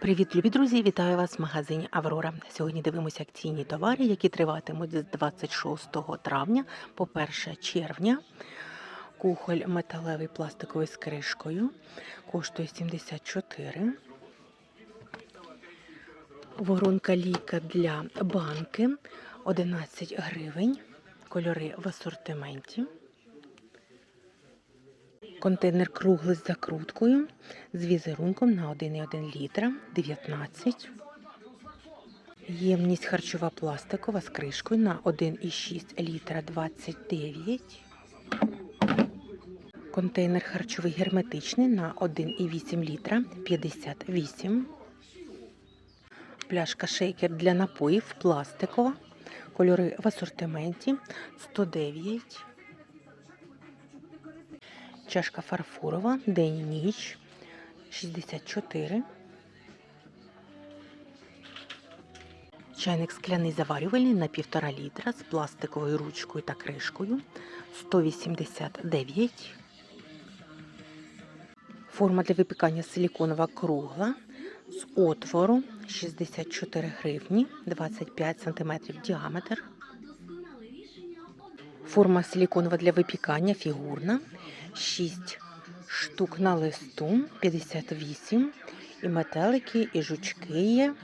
Привіт, любі друзі! Вітаю вас в магазині Аврора. Сьогодні дивимося акційні товари, які триватимуть з 26 травня по 1 червня. Кухоль металевий пластиковий з кришкою коштує 74. Воронка ліка для банки 11 гривень. Кольори в асортименті. Контейнер круглий з закруткою з візерунком на 1,1 літра 19. Ємність харчова пластикова з кришкою на 1,6 літра 29. Контейнер харчовий герметичний на 1,8 літра 58. Пляшка шейкер для напоїв пластикова. Кольори в асортименті 109. Чашка фарфорова, день ніч 64. Чайник скляний заварювальний на 1,5 літра з пластиковою ручкою та кришкою 189. Форма для випікання силіконова кругла з отвору 64 гривні 25 см діаметр. Форма силіконова для випікання фігурна 6 штук на листу 58. І метелики, і жучки є.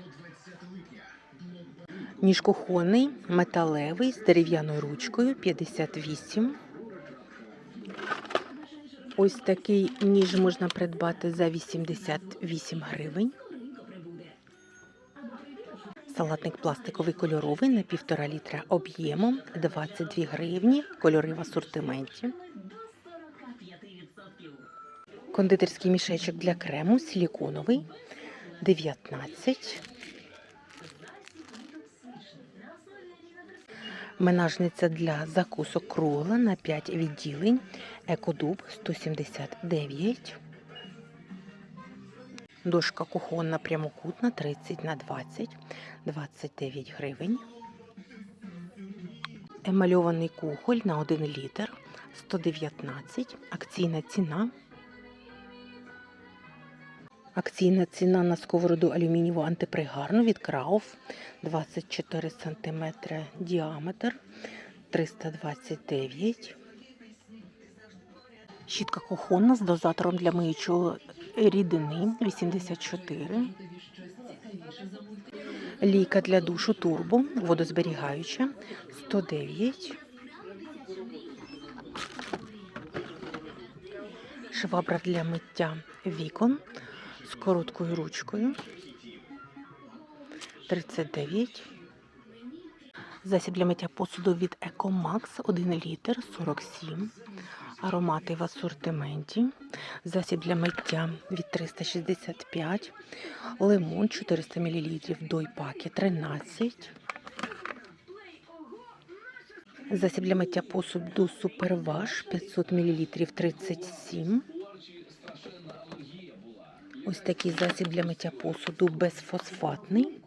Ніж кухонний, металевий з дерев'яною ручкою 58. Ось такий ніж можна придбати за 88 гривень. Салатник пластиковий кольоровий на 1,5 літра об'ємом 22 гривні. Кольори в асортименті. Кондитерський мішечок для крему силіконовий 19. Менажниця для закусок кругла на 5 відділень. Екодуб 179. Дошка кухонна прямокутна 30 на 20 29 гривень. Емальований кухоль на 1 літр 119. Акційна ціна. Акційна ціна на сковороду алюмінієву антипригарну від Крауф 24 см діаметр 329. Щітка кухонна з дозатором для миючого рідини 84. Лійка для душу турбо водозберігаюча 109. Швабра для миття вікон з короткою ручкою 39. Засіб для миття посуду від Екомакс 1 літр 47. Аромати в асортименті. Засіб для миття від 365. Лимон 400 мл. Дойпаки 13. Засіб для миття посуду Суперваш 500 мл 37. Ось такий засіб для миття посуду безфосфатний.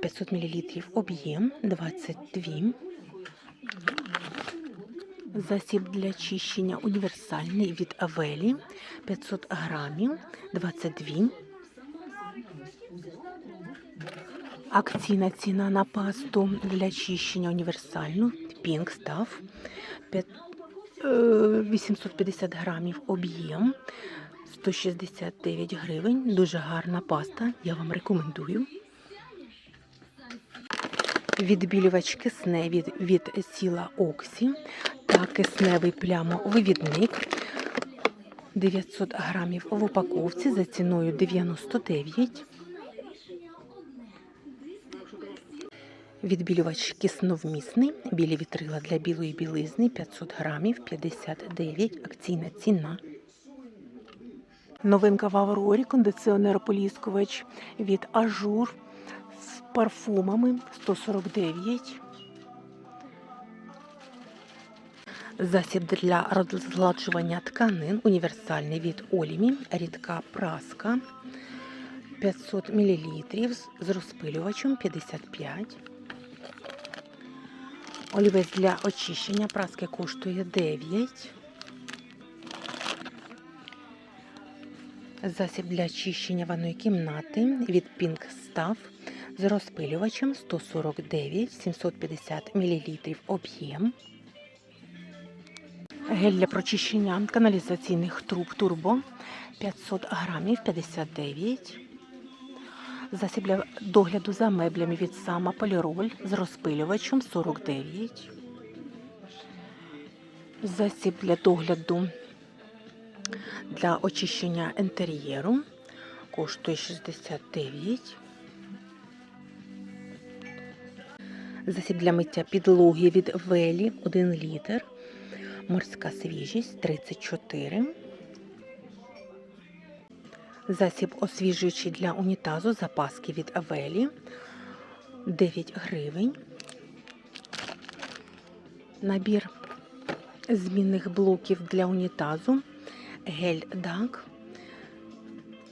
500 мл об'єм 22. Засіб для чищення універсальний від Авелі 500 грамів 22. Акційна ціна на пасту для чищення універсальну Pink Stuff 850 грамів об'єм 169 гривень. Дуже гарна паста. Я вам рекомендую. Відбілювач кисне від, від сіла Оксі кисневий плямовивідник 900 грамів в упаковці за ціною 99. Відбілювач кисновмісний, білі вітрила для білої білизни 500 грамів 59. Акційна ціна. Новинка в Аврорі, кондиціонер ополіскувач від Ажур з парфумами 149. Засіб для розгладжування тканин універсальний від Олімі, рідка праска 500 мл з розпилювачем 55. Олівець для очищення праски коштує 9. Засіб для очищення ванної кімнати від Pink Stuff з розпилювачем 149 750 мл об'єм. Гель для прочищення каналізаційних труб турбо 500 грамів 59. Засіб для догляду за меблями від сама поліроль з розпилювачем 49. Засіб для догляду для очищення інтер'єру коштує 69. Засіб для миття підлоги від Велі 1 літр. Морська свіжість 34. Засіб освіжуючий для унітазу запаски від Авелі 9 гривень. Набір змінних блоків для унітазу гель Дак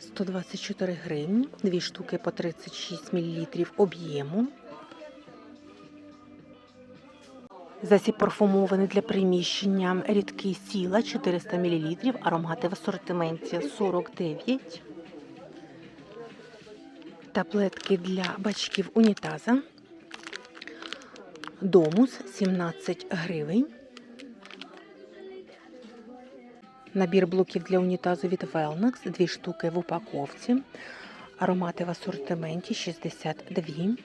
124 гривні, дві штуки по 36 мл об'єму. Засіб парфумований для приміщення рідкий сіла 400 мл, аромати в асортименті 49. Таблетки для бачків унітаза. Домус 17 гривень. Набір блоків для унітазу від Velnax, дві штуки в упаковці. Аромати в асортименті 62.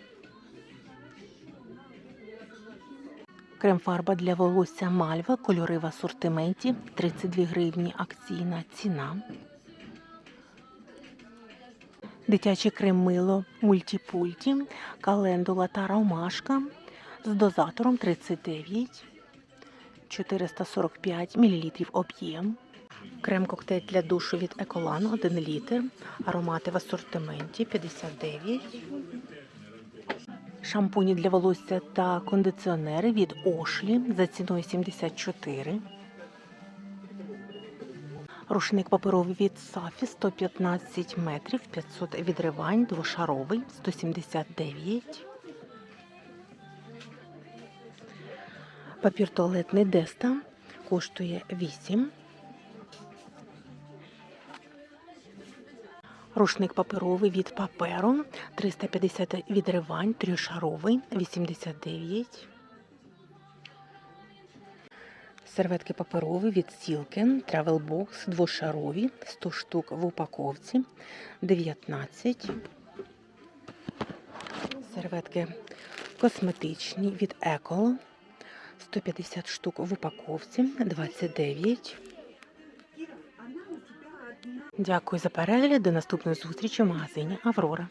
Крем-фарба для волосся Мальва, кольори в асортименті 32 гривні акційна ціна. Дитяче крем-мило мультипульті, календула та ромашка з дозатором 39, 445 мл об'єм. Крем-коктейль для душу від Еколан 1 літр. Аромати в асортименті 59. Шампуні для волосся та кондиціонери від Ошлі за ціною 74. Рушник паперовий від Сафі 115 метрів, 500 відривань, двошаровий 179. Папір туалетний Деста коштує 8. Рушник паперовий від паперу 350 відривань, трьошаровий 89. Серветки паперові від Silken Travel двошарові 100 штук в упаковці 19. Серветки косметичні від Ecol 150 штук в упаковці 29. Дякую за перегляд. До наступної зустрічі в магазині Аврора.